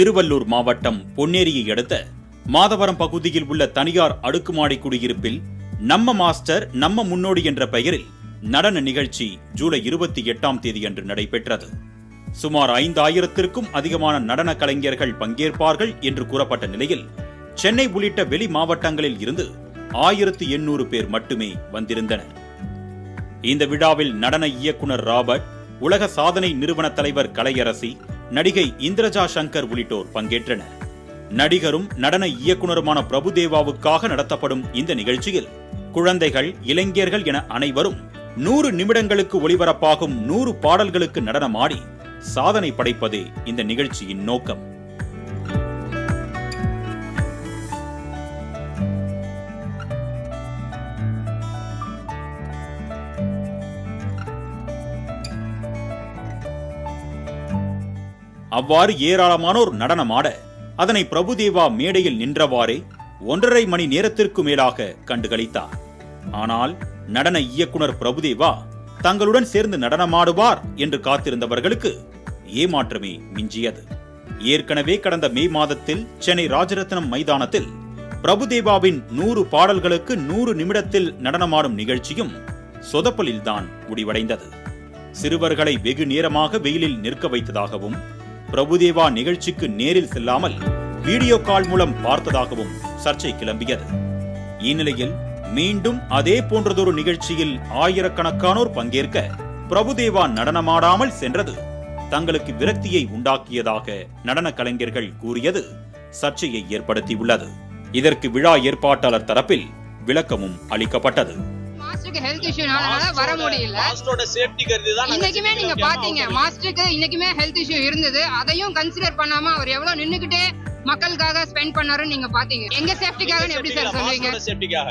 திருவள்ளூர் மாவட்டம் பொன்னேரியை அடுத்த மாதவரம் பகுதியில் உள்ள தனியார் அடுக்குமாடி குடியிருப்பில் நம்ம மாஸ்டர் நம்ம முன்னோடி என்ற பெயரில் நடன நிகழ்ச்சி ஜூலை இருபத்தி எட்டாம் தேதியன்று நடைபெற்றது. சுமார் ஐந்தாயிரத்திற்கும் அதிகமான நடன கலைஞர்கள் பங்கேற்பார்கள் என்று கூறப்பட்ட நிலையில் சென்னை உள்ளிட்ட வெளி மாவட்டங்களில் இருந்து ஆயிரத்து எண்ணூறு பேர் மட்டுமே வந்திருந்தனர். இந்த விழாவில் நடன இயக்குனர் ராபர்ட் உலக சாதனை நிறுவன தலைவர் கலையரசி நடிகை இந்திரஜா சங்கர் உள்ளிட்டோர் பங்கேற்றனர். நடிகரும் நடன இயக்குனருமான பிரபுதேவாவுக்காக நடத்தப்படும் இந்த நிகழ்ச்சியில் குழந்தைகள் இளைஞர்கள் என அனைவரும் நூறு நிமிடங்களுக்கு ஒளிபரப்பாகும் நூறு பாடல்களுக்கு நடனமாடி சாதனை படைப்பதே இந்த நிகழ்ச்சியின் நோக்கம். அவ்வாறு ஏராளமானோர் நடனமாட அதனை பிரபுதேவா மேடையில் நின்றவாறே ஒன்றரை மணி நேரத்திற்கு மேலாக கண்டுகளித்தார். ஆனால் நடன இயக்குனர் பிரபுதேவா தங்களுடன் சேர்ந்து நடனமாடுவார் என்று காத்திருந்தவர்களுக்கு ஏமாற்றமே மிஞ்சியது. ஏற்கனவே கடந்த மே மாதத்தில் சென்னை ராஜரத்னம் மைதானத்தில் பிரபுதேவாவின் நூறு பாடல்களுக்கு நூறு நிமிடத்தில் நடனமாடும் நிகழ்ச்சியும் சொதப்பலில்தான் முடிவடைந்தது. சிறுவர்களை வெகு நேரமாக வெயிலில் நிற்க வைத்ததாகவும் பிரபுதேவா நிகழ்ச்சிக்கு நேரில் செல்லாமல் வீடியோ கால் மூலம் பார்த்ததாகவும் சர்ச்சை கிளம்பியது. இந்நிலையில் மீண்டும் அதே போன்றதொரு நிகழ்ச்சியில் ஆயிரக்கணக்கானோர் பங்கேற்க பிரபுதேவா நடனமாடாமல் சென்றது தங்களுக்கு விரக்தியை உண்டாக்கியதாக நடன கலைஞர்கள் கூறியது சர்ச்சையை ஏற்படுத்தியுள்ளது. இதற்கு விழா ஏற்பாட்டாளர் தரப்பில் விளக்கமும் அளிக்கப்பட்டது. மாஸ்டருக்கு ஹெல்த் இஷ்யூனால வர முடியல. மாஸ்டரோட சேஃப்டி கருதி தான் இன்னைக்குமே நீங்க பாத்தீங்க மாஸ்டருக்கு இன்னைக்குமே ஹெல்த் இஷ்யூ இருந்தது. அதையும் கன்சிடர் பண்ணாம அவர் எவ்வளவு நின்னுக்கிட்டே மக்களுக்காக ஸ்பெண்ட் பண்ணாருன்னு நீங்க பாத்தீங்க. எங்க சேஃப்டிக்காக எப்படி சார் சொல்லுவீங்க சேஃப்டிக்காக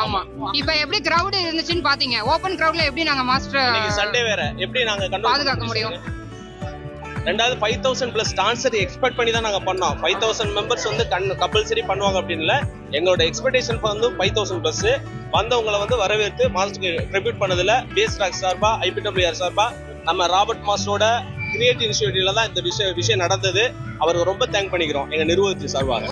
ஆமா. இப்ப எப்படி கிரவுட் இருந்துச்சுன்னு பாத்தீங்க? ஓபன் கிரவுட்ல எப்படி நாங்க மாஸ்டர் சண்டே வேற. எப்படி நாங்க பாதுகாக்க முடியும்? ரெண்டாவது five thousand plus dancer expect பண்ணி தான் நாங்க பண்ணோம். ஃபைவ் தௌசண்ட் மெம்பர்ஸ் வந்து கண் கம்பல்சரி பண்ணுவாங்க அப்படின்னு எங்களோட எக்ஸ்பெக்டேஷன் வந்து ஃபைவ் தௌசண்ட் பிளஸ் வந்தவங்களை வந்து வரவேற்று மாஸ்டருக்கு ட்ரிபியூட் பண்ணதுல பேஸ் ராக் சார்பா ஐபிடபிள்யூஆர் சார்பா நம்ம ராபர்ட் மாஸ்டரோட கிரியேட்டிவ் இனிஷியேட்டிவ்ல தான் இந்த விஷயம் விஷயம் நடந்தது. அவருக்கு ரொம்ப தேங்க் பண்ணிக்கிறோம். எங்க நிர்வாகத்தின் சார்பாக.